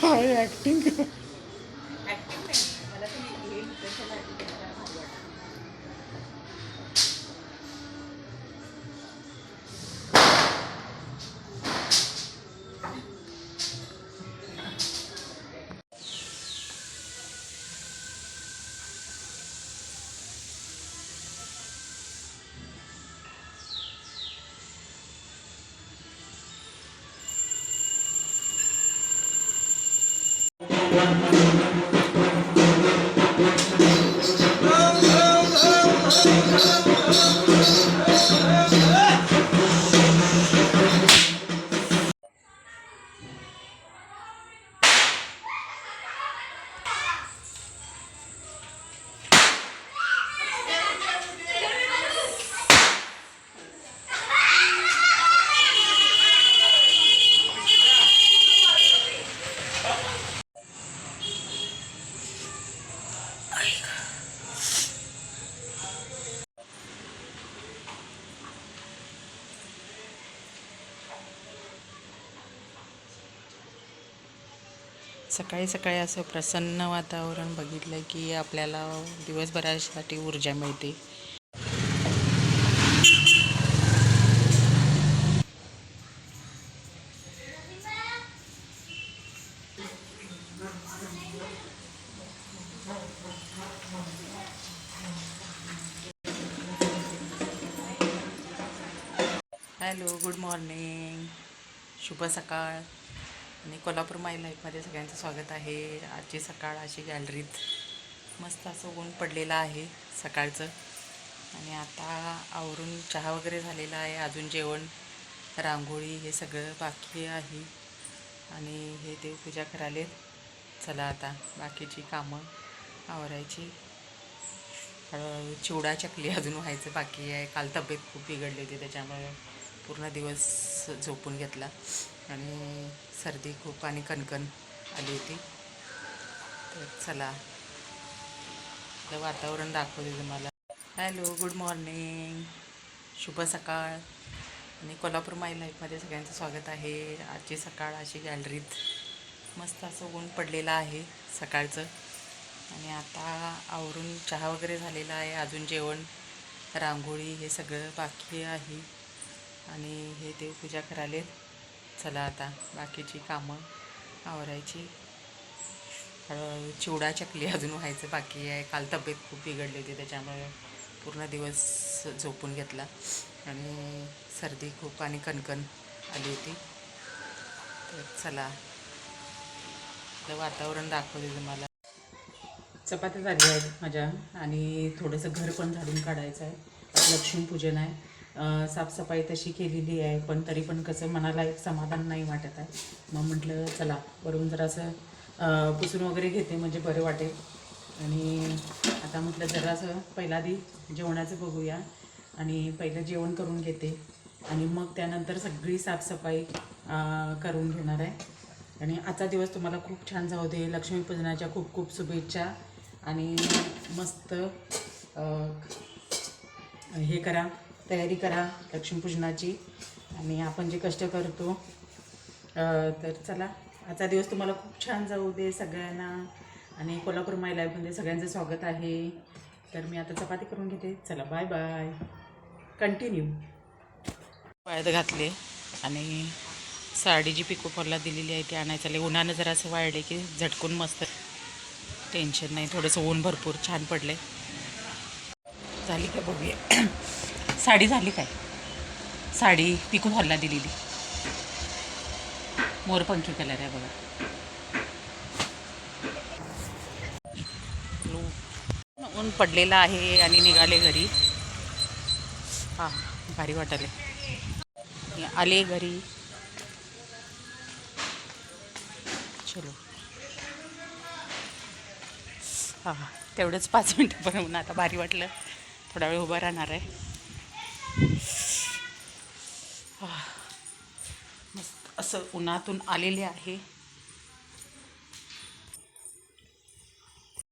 काय ऍक्टिंग सकाळी सकाळी असं प्रसन्न वातावरण बघितलं की आपल्याला दिवसभरासाठी ऊर्जा मिळते. Hello good morning. शुभ सकाळ. आणि कोल्हापूर माय लाईफमध्ये सगळ्यांचं स्वागत आहे. आजची सकाळ अशी गॅलरीत मस्त असं ऊन पडलेलं आहे सकाळचं. आणि आता आवरून चहा वगैरे झालेला आहे अजून जेवण रांगोळी हे सगळं बाकी आहे. आणि हे देवपूजा करायले चला आता बाकीची कामं आवरायची. हळूहळू चिवडा चकली अजून व्हायचं बाकी आहे. काल तब्येत खूप बिघडली होती त्याच्यामुळे पूर्ण दिवस झोपून घेतला. आणि सर्दी खूप आणि कणकण आली होती. तर चला. तर वातावरण दाखवते तुम्हाला. हॅलो गुड मॉर्निंग शुभ सकाळ. आणि कोल्हापूर माय लाईफमध्ये सगळ्यांचं स्वागत आहे. आजची सकाळ अशी गॅलरीत मस्त असं ऊन पडलेलं आहे सकाळचं. आणि आता आवरून चहा वगैरे झालेला आहे. अजून जेवण रांगोळी हे सगळं बाकी आहे. आणि हे देवपूजा करायले चला आता बाकीची कामं आवरायची. चिवडा चकली अजून व्हायचं बाकी आहे. काल तब्येत खूप बिघडली होती त्याच्यामुळे पूर्ण दिवस झोपून घेतला. आणि सर्दी खूप आणि कणकण आली होती. तर चला. तर वातावरण दाखवते तुम्हाला. चपात्या झाली आहेत माझ्या आणि थोडंसं घर पण झाडून काढायचं आहे. लक्ष्मीपूजन आहे. साफसफाई तशी केलेली आहे पण तरी पण कसं मनाला एक समाधान नाही वाटत आहे. मग म्हटलं चला वरून जरासं पुसून वगैरे घेते म्हणजे बरं वाटेल. आणि आता म्हटलं जरासं पहिला आधी जेवणाचं बघूया. आणि पहिलं जेवण करून घेते. आणि मग त्यानंतर सगळी साफसफाई करून घेणार आहे. आणि आजचा दिवस तुम्हाला खूप छान जाऊ दे. लक्ष्मीपूजनाच्या खूप खूप शुभेच्छा. आणि मस्त हे करा. तयारी करा लक्ष्मीपूजनाची आणि आपण जे कष्ट करतो तर चला. आजचा दिवस तुम्हाला खूप छान जाऊ दे सगळ्यांना. आणि कोल्हापूर माय लाईफमध्ये सगळ्यांचं स्वागत आहे. तर मी आता चपाती करून घेते. चला बाय बाय कंटिन्यू वाळत घातले आणि साडी जी पिकोपॉलला दिलेली आहे ती आणायचं. आले उन्हानं जरा असं वाळले की झटकून मस्त. टेन्शन नाही थोडंसं ऊन भरपूर छान पडले झाली का बघूया. साडी झाली काय? साडी पिकोफॉलला दिलेली. मोरपंखी कलर आहे बघा. ऊन पडलेलं आहे आणि निघाले घरी. हां भारी वाटाले. आले घरी. चलो. हां तेवढंच पाच मिनटं बनवून आता भारी वाटलं. थोडा वेळ उभं राहणार आहे आह, मस्त असं उन्हातून आलेले आहे.